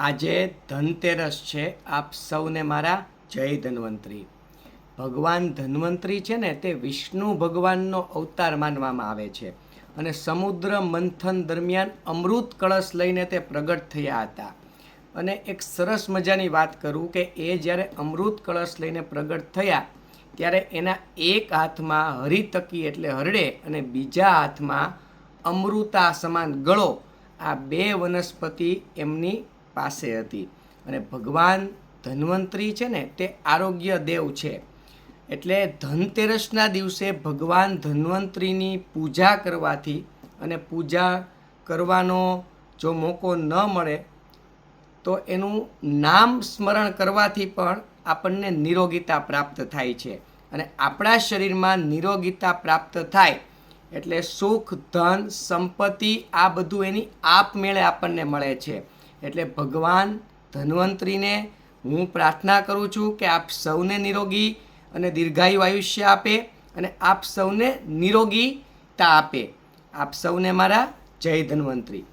આજે ધનતેરસ છે. આપ સૌને મારા જય ધન્વંતરી. ભગવાન ધન્વંતરી છે ને, તે વિષ્ણુ ભગવાનનો અવતાર માનવામાં આવે છે. અને સમુદ્ર મંથન દરમિયાન અમૃત કળશ લઈને તે પ્રગટ થયા હતા. અને એક સરસ મજાની વાત કરું કે એ જ્યારે અમૃત કળશ લઈને પ્રગટ થયા, ત્યારે એના એક હાથમાં હરિતકી એટલે હરડે અને બીજા હાથમાં અમૃતા સમાન ગળો. આ બે વનસ્પતિ એમની પાસે હતી. અને ભગવાન ધન્વંતરી છે ને, તે આરોગ્ય દેવ છે. એટલે ધનતેરસના દિવસે ભગવાન ધન્વંતરીની પૂજા કરવાથી અને પૂજા કરવાનો જો મોકો ન મળે, તો એનું નામ સ્મરણ કરવાથી પણ આપણને નિરોગીતા પ્રાપ્ત થાય છે. અને આપણા શરીરમાં નિરોગીતા પ્રાપ્ત થાય, એટલે સુખ, ધન, સંપત્તિ આ બધું એની આપમેળે આપણને મળે છે. એટલે ભગવાન ધન્વંતરીને હું પ્રાર્થના કરું છું કે આપ સૌને નિરોગી અને દીર્ઘાયુ આયુષ્ય આપે અને આપ સૌને નિરોગીતા આપે. આપ સૌને મારા જય ધન્વંતરી.